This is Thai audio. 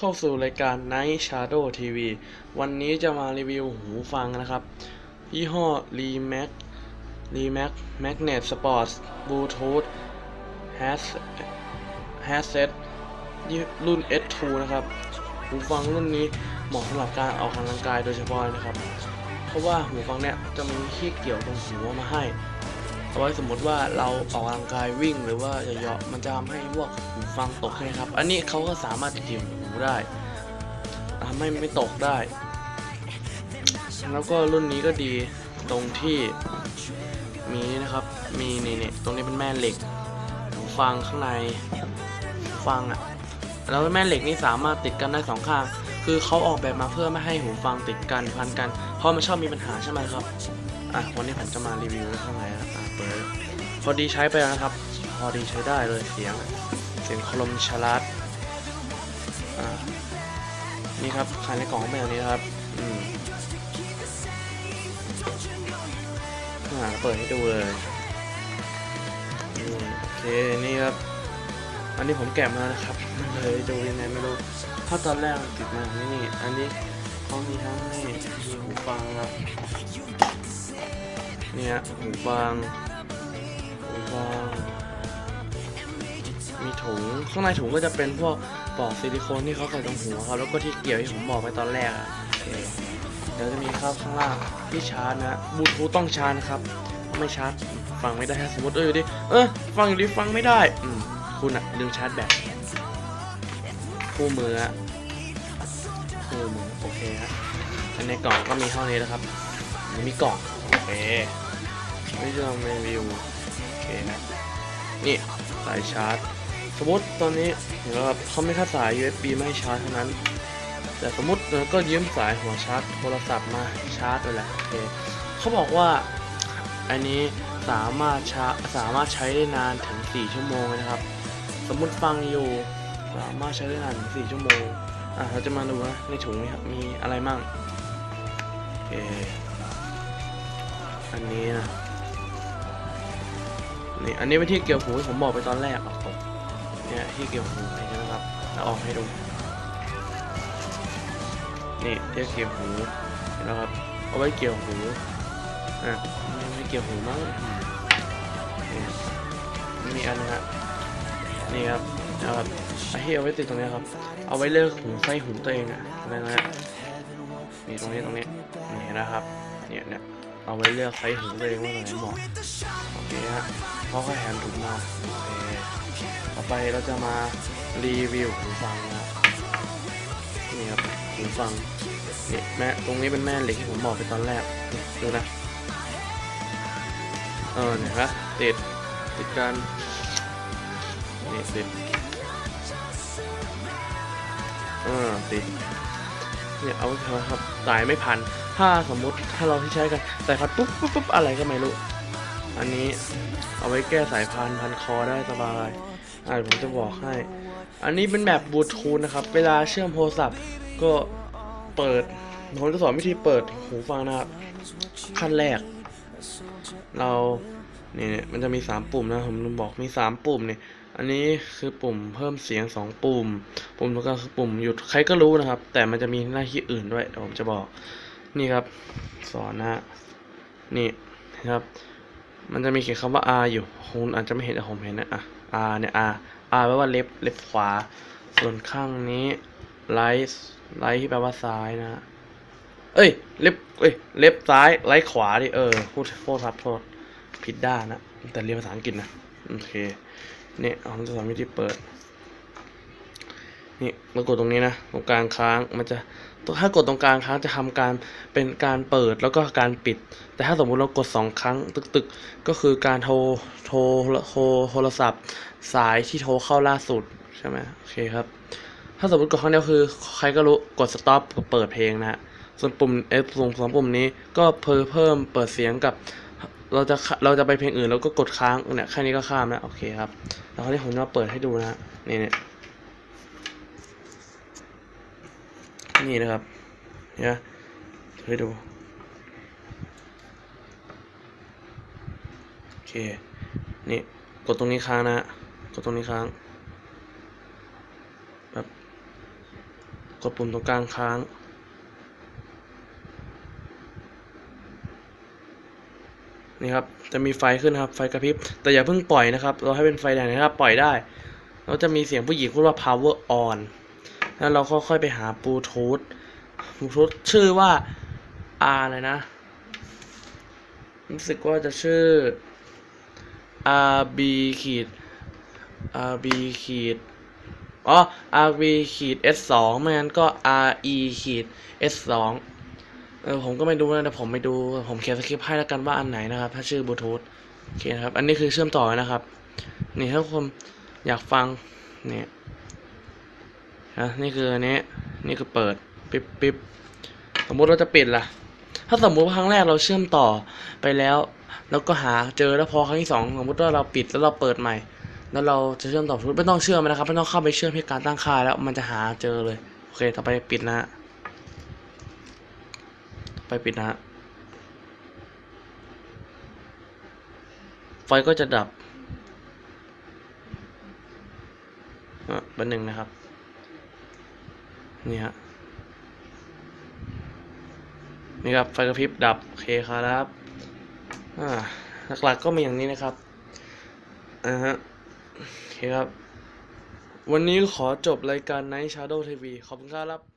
เข้าสู่รายการ Night Shadow TV วันนี้จะมารีวิวหูฟังนะครับ ยี่ห้อ Remax Remax Magnet Sports Bluetooth Has Headset รุ่น S2 นะครับ หูฟังรุ่นนี้เหมาะสำหรับการออกกำลังกายโดยเฉพาะนะครับ เพราะว่าหูฟังเนี่ยจะมีที่เกี่ยวตรงหัวมาให้ เอาไว้สมมติว่าเราออกกำลังกายวิ่งหรือว่าเหยาะมันจะทำให้พวกหูฟังตกใช่ครับ อันนี้เขาก็สามารถเกี่ยวหูได้ทำให้ไม่ตกได้ แล้วก็รุ่นนี้ก็ดีตรงที่มีนะครับ มีนี่นี่ตรงนี้เป็นแม่เหล็กหูฟังข้างในฟังอะแล้วแม่เหล็กนี่สามารถติดกันได้สองข้าง คือเขาออกแบบมาเพื่อไม่ให้หูฟังติดกันพันกัน เพราะมันชอบมีปัญหาใช่ไหมครับ อะวันนี้ผมจะมารีวิวข้างในนะครับอะเปิดพอดีใช้ไปแล้วนะครับ พอดีใช้ได้เลยเสียง เสียงคลมชลัดอ่านี่ครับภายในกล่องเป็นแบบนี้ครับอืมอ่าเปิดให้ดูเลยนี่โอเคนี่ครับ อันนี้ผมแกะมาแล้วนะครับมันเลยดูยังไงไม่รู้ถ้าตอนแรกติดมานี่นี่อันนี้เขามีทั้ง มีหูฟังครับเนี่ยหูฟังหูฟัง มีถุงข้างในถุงก็จะเป็นพวกปลอกซิลิโคนที่เขาใส่ตรงหัวครับแล้วก็ที่เกี่ยวที่ผมบอกไปตอนแรกอะเเดี๋ยวจะมีครับข้างล่างที่ชาร์จนะบลูทูธต้องชาร์จนครับถ้าไม่ชาร์จฟังไม่ได้สมมติเอออยู่ดิเออฟังอยู่ดิฟังไม่ได้อืมคุณอะลืมชาร์จแบตคู่มืออะคู่มือโอเคฮะ อันในกล่องก็มีเท่านี้นะครับมันมีกล่องโอเคไม่จะรีวิวโอเคนะนี่สายชาร์จ สมมติตอนนี้เห็นว่าเขาไม่แค่สาย USB ไม่ให้ชาร์จเท่านั้น แต่สมมติเราก็ยืมสายหัวชาร์จโทรศัพท์มาชาร์จเลยแหละโอเคเขาบอกว่าอันนี้สามารถชาร์จสามารถใช้ได้นานถึง 4 ชั่วโมงเลยนะครับ สมมุติฟังอยู่สามารถใช้ได้นานถึง 4 ชั่วโมงอะเราจะมาดูนะในถุงนี้ครับมีอะไรมั่งโอ เค อันนี้นะ นี่ อันนี้เป็นที่เกี่ยวหูที่ผมบอกไปตอนแรกอะผมเนี่ยที่เกี่ยวหูเห็นไหมครับแล้วออกให้ดู นี่ที่เกี่ยวหูเห็นไหมครับ เอาไว้เกี่ยวหู อะไม่เกี่ยวหูมั้งอืมนี่มีอันนะฮะ นี่ครับนะครับไอ้ที่เอาไว้ติดตรงนี้ครับ เอาไว้เลือกหูไส้หูตัวเองอะนั่นนะฮะ นี่ตรงนี้ตรงนี้นี่นะครับเนี่ยเนี่ยเอาไว้เลือกไซส์หูตัวเองว่าตัวไหนเหมาะโอเคฮะเขาก็แถมถุงมาโอเคต่อไปเราจะมารีวิวหูฟังนะนี่ครับหูฟังนี่แม่ตรงนี้เป็นแม่เหล็กที่ผมบอกไปตอนแรกดูนะเออเนี่ยนะติดติดกันนี่ติดเออติด เนี่ยเอาไว้เถอะครับสายไม่พัน ถ้าสมมุติถ้าเราที่ใช้กันสายพันปุ๊บปุ๊บปุ๊บอะไรก็ไม่รู้ อันนี้เอาไว้แก้สายพันพันคอได้สบายอ่าผมจะบอกให้ อันนี้เป็นแบบบลูทูธนะครับ เวลาเชื่อมโทรศัพท์ก็เปิดผมจะสอนวิธีเปิดหูฟังนะครับ ขั้นแรก เรา นี่ยมันจะมี 3 ปุ่มนะผมลืมบอกมี 3 ปุ่มเนี่ยอันนี้คือปุ่มเพิ่มเสียง 2 ปุ่ม ปุ่มแล้วก็คือปุ่มหยุดใครก็รู้นะครับ แต่มันจะมีหน้าที่อื่นด้วยเดี๋ยวผมจะบอกนี่ครับ สอนนะนี่นะครับ มันจะมีเขียนคำว่า R อยู่คุณอาจจะไม่เห็นแต่ผมเห็นนะอะ R เนี่ย R R แปลว่าเล็บเล็บขวา ส่วนข้างนี้ right right ที่แปลว่าซ้ายนะเอ้ยเล็บเอ้ยเล็บซ้าย right ขวาดิเออพูดโทษครับโทษ ผิดด้านะ แต่เรียนภาษาอังกฤษนะ โอเค เนี่ยผมจะสอนวิธีเปิด นี่เรากดตรงนี้นะ ตรงกลางค้าง มันจะ ถ้ากดตรงกลางค้างจะทำการ เป็นการเปิดแล้วก็การปิด แต่ถ้าสมมุติเรากดสองครั้ง ตึกๆ ก็คือการโทร โทร โทร โทรศัพท์ สายที่โทรเข้าล่าสุด ใช่ไหมโอเคครับ ถ้าสมมติกดครั้งเดียวคือ ใครก็รู้ กด stop เปิดเพลงนะส่วนปุ่ม F ส่วนสองปุ่มนี้ก็เพิ่มเพิ่มเปิดเสียงกับ เราจะเราจะไปเพลงอื่นเราก็กดค้างเนี่ยแค่นี้ก็ข้ามแล้วโอเคครับแล้วคราวนี้ผมจะมาเปิดให้ดูนะฮะนี่เนี่ยนี่นะครับเนี่ยให้ดูโอเคนี่กดตรงนี้ค้างนะกดตรงนี้ค้างแบบกดปุ่มตรงกลางค้าง นี่ครับจะมีไฟขึ้นนะครับ ไฟกระพริบแต่อย่าเพิ่งปล่อยนะครับ เราให้เป็นไฟแดงนะครับปล่อยได้แล้วจะมีเสียงผู้หญิงพูดว่า power on แล้วเราค่อยๆไปหาบลูทูธบลูทูธชื่อว่า R อะไรนะรู้สึกว่าจะชื่อ RB ขีด RB ขีดอ๋อ RB ขีด S 2 ไม่งั้นก็ RE ขีด S 2 เออผมก็ไม่รู้นะแต่ผมไม่ดู ผมเขียนสคริปต์ให้แล้วกันว่าอันไหนนะครับ ถ้าชื่อบลูทูธโอเคนะครับ อันนี้คือเชื่อมต่อนะครับ นี่ถ้าคนอยากฟังเนี่ยนะนี่คืออันนี้นี่คือเปิดปิ๊บปิ๊บสมมุติเราจะปิดล่ะ ถ้าสมมุติว่าครั้งแรกเราเชื่อมต่อไปแล้ว แล้วก็หาเจอแล้วพอครั้งที่สองสมมติว่าเราปิดแล้วเราเปิดใหม่ แล้วเราจะเชื่อมต่อบลูทูธไม่ต้องเชื่อมนะครับไม่ต้องเข้าไปเชื่อมที่การตั้งค่าแล้วมันจะหาเจอเลยโอเค ต่อไปปิดนะฮะ ไปปิดนะฮะ ไฟก็จะดับอะเป็นหนึ่งนะครับ นี่ฮะ นี่ครับ ไฟกระพริบดับ โอเคครับอ่าหลักๆก็มีอย่างนี้นะครับอ่าฮะ โอเคครับ วันนี้ขอจบรายการ Night Shadow TV ขอบคุณครับ